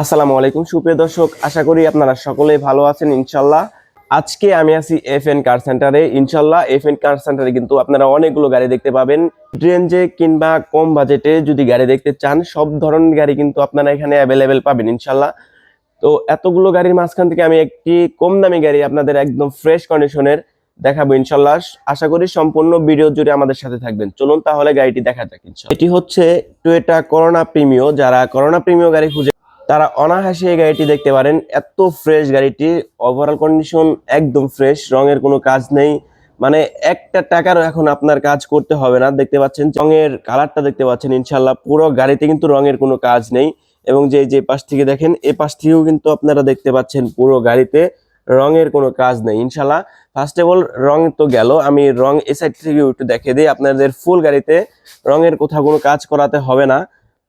আসসালামু আলাইকুম। সুপ্রিয় দর্শক, আশা করি আপনারা সকলেই ভালো আছেন, ইনশাল্লাহ। আজকে আমি আছি এফ এন কার সেন্টারে ইনশাল্লাহ এফ এন কার সেন্টারে কিন্তু আপনারা অনেকগুলো গাড়ি দেখতে পাবেন। রেঞ্জে কিংবা কম বাজেটে যদি গাড়ি দেখতে চান, সব ধরনের গাড়ি কিন্তু আপনারা এখানে অ্যাভেলেবেল পাবেন, ইনশাল্লাহ। তো এতগুলো গাড়ির মাঝখান থেকে আমি একটি কম দামি গাড়ি আপনাদের একদম ফ্রেশ কন্ডিশনের দেখাবো, ইনশাল্লাহ। আশা করি সম্পূর্ণ ভিডিও জুড়ে আমাদের সাথে থাকবেন। চলুন তাহলে গাড়িটি দেখা যাক, ইনশাল্লাহ। এটি হচ্ছে টুয়েটা করোনা প্রিমিও যারা করোনা প্রিমিও গাড়ি খুঁজে তারা অনাহাসে এই গাড়িটি দেখতে পারেন। এত ফ্রেশ গাড়িটি ওভারঅল কন্ডিশন একদম ফ্রেশ রঙের কোনো কাজ নেই। মানে একটা টাকারও এখন আপনার কাজ করতে হবে না। দেখতে পাচ্ছেন, রঙের কালারটা দেখতে পাচ্ছেন ইনশাল্লাহ পুরো গাড়িতে কিন্তু রঙের কোনো কাজ নেই। এবং যে যে পাশ থেকে দেখেন, এ পাশ থেকেও কিন্তু আপনারা দেখতে পাচ্ছেন পুরো গাড়িতে রঙের কোনো কাজ নেই। ইনশাল্লাহ ফার্স্ট অফ অল রং তো গেল। আমি রং এ সাইড থেকে একটু দেখে দিই। আপনাদের ফুল গাড়িতে রঙের কোথাও কোনো কাজ করাতে হবে না।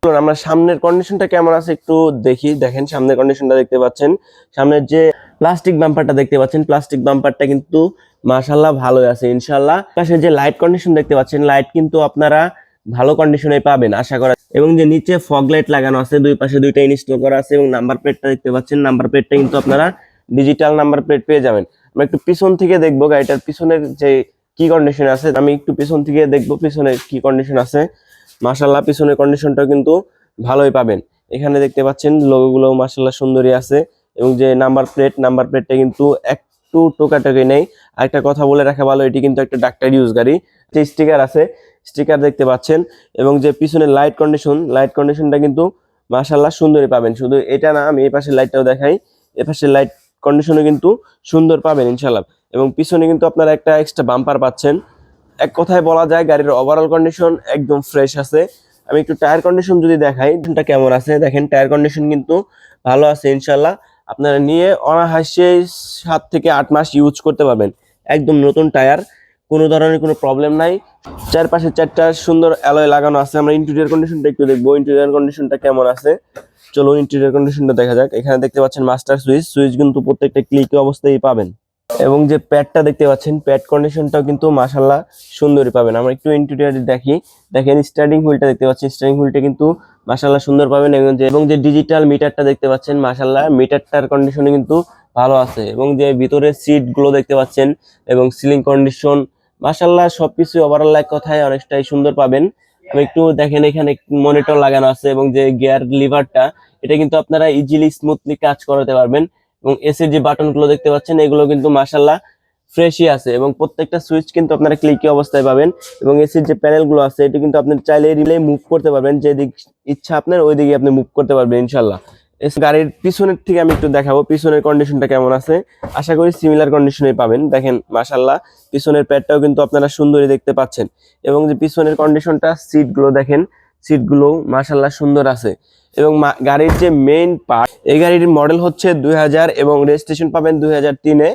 আমরা সামনের কন্ডিশনটা কেমন আছে একটু দেখি। দেখেন, সামনের কন্ডিশনটা দেখতে পাচ্ছেন। সামনের যে প্লাস্টিক বাম্পারটা দেখতে পাচ্ছেন প্লাস্টিক বাম্পারটা কিন্তু মাশাল্লাহ ভালোই আছে ইনশাল্লাহ পাশে যে লাইট কন্ডিশন দেখতে পাচ্ছেন লাইট কিন্তু আপনারা ভালো কন্ডিশনে পাবেন, আশা করা এবং যে নিচে ফগ লাইট লাগানো আছে, দুই পাশে দুইটা ইনস্টল করা আছে, এবং নাম্বার প্লেটটা দেখতে পাচ্ছেন নাম্বার প্লেটটা কিন্তু আপনারা ডিজিটাল নাম্বার প্লেট পেয়ে যাবেন। আমরা একটু পিছন থেকে দেখব, গাড়িটার পিছনের যে কি কন্ডিশন আছে, আমি একটু পিছন থেকে দেখব পিছনে কি কন্ডিশন আছে। মাশাল্লাহ পিছনের কন্ডিশনটাও কিন্তু ভালোই পাবেন। এখানে দেখতে পাচ্ছেন লোগোগুলো মাশাল্লাহ সুন্দরী আছে এবং যে নাম্বার প্লেট নাম্বার প্লেটটা কিন্তু একটু টোকাটাকি নেই। আরেকটা কথা বলে রাখা ভালো, এটি কিন্তু একটা ডাক্তার ইউজ গাড়ি। যে স্টিকার আছে স্টিকার দেখতে পাচ্ছেন এবং যে পিছনের লাইট কন্ডিশন লাইট কন্ডিশনটা কিন্তু মাশাল্লাহ সুন্দরী পাবেন। শুধু এটা না, আমি এই পাশের লাইটটাও দেখাই, এ পাশের লাইট কন্ডিশনও কিন্তু সুন্দর পাবেন ইনশাল্লাহ এবং পিছনে কিন্তু আপনারা একটা এক্সট্রা বাম্পার পাচ্ছেন। এক কথায় বলা যায় গাড়ির ওভারঅল কন্ডিশন একদম ফ্রেশ আছে। আমি একটু টায়ার কন্ডিশন যদি দেখাই কেমন আছে? দেখেন টায়ার কন্ডিশন কিন্তু ভালো আছে ইনশাল্লাহ আপনারা নিয়ে অনাহাসে সাত থেকে আট মাস ইউজ করতে পারবেন। একদম নতুন টায়ার কোনো ধরনের কোনো প্রবলেম নাই। চারপাশে চারটা সুন্দর অ্যালয় লাগানো আছে। আমরা ইন্টেরিয়র কন্ডিশনটা একটু দেখব ইন্টেরিয়র কন্ডিশনটা কেমন আছে। চলো ইন্টেরিয়র কন্ডিশনটা দেখা যাক। এখানে দেখতে পাচ্ছেন মাস্টার সুইচ সুইচ কিন্তু প্রত্যেকটা ক্লিকে অবস্থায় পাবেন। এবং যে প্যাডটা দেখতে পাচ্ছেন, প্যাড কন্ডিশনটাও কিন্তু মাশাল্লাহ সুন্দরই পাবেন। আমরা একটু ইন্টেরিয়র দেখি। দেখেন স্টার্টিং হুইলটা দেখতে পাচ্ছেন স্টার্টিং হুইলটা কিন্তু মাশাল্লাহ সুন্দর পাবেন এবং যে এবং যে ডিজিটাল মিটারটা দেখতে পাচ্ছেন মাশাল্লাহ মিটারটার কন্ডিশনে কিন্তু ভালো আছে। এবং যে ভিতরে সিটগুলো দেখতে পাচ্ছেন এবং সিলিং কন্ডিশন মাশাল্লাহ সবকিছু ওভারঅল এক কথায় অনেকটাই সুন্দর পাবেন। আমি একটু দেখেন, এখানে মনিটর লাগানো আছে এবং যে গিয়ার লিভারটা এটা কিন্তু আপনারা ইজিলি স্মুথলি কাজ করাতে পারবেন। এবং এসির যে বাটনগুলো দেখতে পাচ্ছেন, এগুলো কিন্তু মাশাল্লাহ ফ্রেশই আছে এবং প্রত্যেকটা সুইচ কিন্তু আপনারা ক্লিকি অবস্থায় পাবেন এবং এসির যে প্যানেলগুলো আছে, এটা কিন্তু আপনি চাইলে রিলে মুভ করতে পারবেন যে দিক ইচ্ছা আপনার ওই দিকে আপনি মুভ করতে পারবেন ইনশাল্লাহ এস গাড়ির পিছনের থেকে আমি একটু দেখাবো, পিছনের কন্ডিশনটা কেমন আছে? আশা করি সিমিলার কন্ডিশনে পাবেন। দেখেন মাশাল্লাহ পিছনের প্যাডটাও কিন্তু আপনারা সুন্দরই দেখতে পাচ্ছেন। এবং যে পিছনের কন্ডিশনটা সিটগুলো দেখেন সিটগুলো মাশাল্লাহ সুন্দর আছে। এবং গাড়ির যে মেইন পার্ট এই গাড়ির মডেল হচ্ছে দুই হাজার এবং রেজিস্ট্রেশন পাবেন দুই তিনে।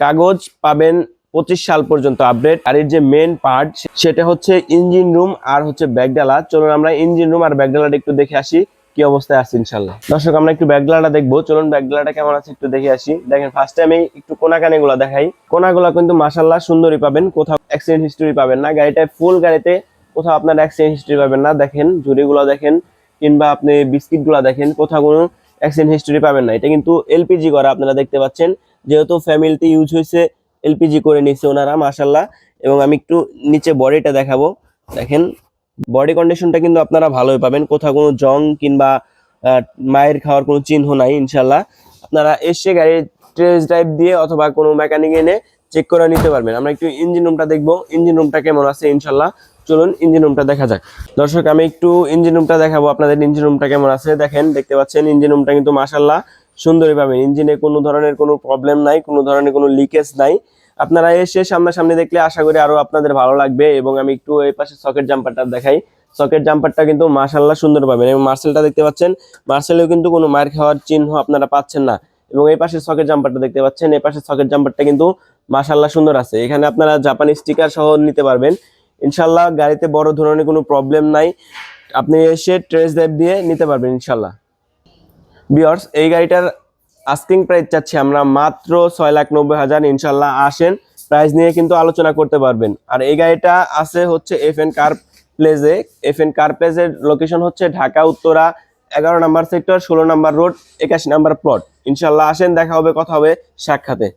কাগজ পাবেন পঁচিশ সাল পর্যন্ত আপডেট গাড়ির যে মেইন পার্ট সেটা হচ্ছে ইঞ্জিন রুম আর হচ্ছে ব্যাগডালা। চলুন আমরা ইঞ্জিন রুম আর ব্যাগডালাটা একটু দেখে আসি, কি অবস্থায় আছে ইনশাল্লাহ দর্শক, আমরা একটু ব্যাগডালাটা দেখব। চলুন ব্যাগডালাটা কেমন আছে একটু দেখে আসি। দেখেন ফার্স্টে আমি একটু কোনাকানি গুলা দেখাই। কোনাগুলা কিন্তু মাসাল্লাহ সুন্দরই পাবেন। কোথাও অ্যাক্সিডেন্ট হিস্টোরি পাবেন না। গাড়িটায় ফুল গাড়িতে কোথাও আপনার অ্যাক্সিডেন্ট হিস্টোরি পাবেন না। দেখেন ঝুড়িগুলো দেখেন, কিংবা আপনি বিস্কিটগুলা দেখেন, কোথাও কোনো অ্যাক্সিডেন্ট হিস্টোরি পাবেন না। এটা কিন্তু এলপিজি করা আপনারা দেখতে পাচ্ছেন। যেহেতু ফ্যামিলিতে ইউজ হয়েছে এলপিজি করে নিচ্ছে ওনারা মাসাল্লাহ এবং আমি একটু নিচে বডিটা দেখাবো। দেখেন বডি কন্ডিশনটা কিন্তু আপনারা ভালোই পাবেন। কোথাও কোনো জং কিংবা মায়ের খাওয়ার কোনো চিহ্ন নাই ইনশাল্লাহ আপনারা এসে গাড়ির টেস্ট ড্রাইভ দিয়ে অথবা কোনো মেকানিক এনে চেক করে নিতে পারবেন। আমরা একটু ইঞ্জিন রুমটা দেখব। ইঞ্জিন রুমটা কেমন আছে? ইনশাল্লাহ। চলুন ইঞ্জিন রুমটা দেখা যাক। দর্শক, আমি একটু ইঞ্জিন রুমটা দেখাবো। আপনাদের ইঞ্জিন রুমটা কেমন আছে? দেখেন, দেখতে পাচ্ছেন ইঞ্জিন রুমটা কিন্তু মাসাল্লাহ সুন্দরই পাবেন। ইঞ্জিনে কোনো ধরনের কোনো প্রবলেম নাই, কোনো ধরনের কোনো লিকেজ নাই। আপনারা এসে সামনাসামনি দেখলে আশা করি আরও আপনাদের ভালো লাগবে এবং আমি একটু এই পাশে সকেট জাম্পারটা দেখাই। সকেট জাম্পারটা কিন্তু মাশাল্লাহ সুন্দর পাবেন এবং মার্সেলটা দেখতে পাচ্ছেন। মার্সেলেও কিন্তু কোনো মার খাওয়ার চিহ্ন আপনারা পাচ্ছেন না। এবং এই পাশে সকেট জাম্পারটা দেখতে পাচ্ছেন। এই পাশে সকেট জাম্পারটা কিন্তু মাশাল্লাহ সুন্দর আছে। এখানে আপনারা জাপানি স্টিকার সহ নিতে পারবেন। ইনশাল্লাহ গাড়িতে বড় ধরনের কোনো প্রবলেম নাই। আপনি এসে ট্রেস ড্রাইভ দিয়ে নিতে পারবেন ইনশাল্লাহ বিয়ার্স এই গাড়িটার আস্কিং প্রাইস চাচ্ছি আমরা মাত্র ছয় লাখ নব্বই হাজার। ইনশাল্লাহ আসেন প্রাইস নিয়ে কিন্তু আলোচনা করতে পারবেন। আর এই গাড়িটা আছে হচ্ছে এফ এন কার প্লেজে এফ এন কার প্লেজের লোকেশন হচ্ছে ঢাকা, উত্তরা, এগারো নাম্বার সেক্টর ষোলো নাম্বার রোড একাশি নাম্বার প্লট ইনশাল্লাহ আসেন, দেখা হবে, কথা হবে, সাক্ষাতে।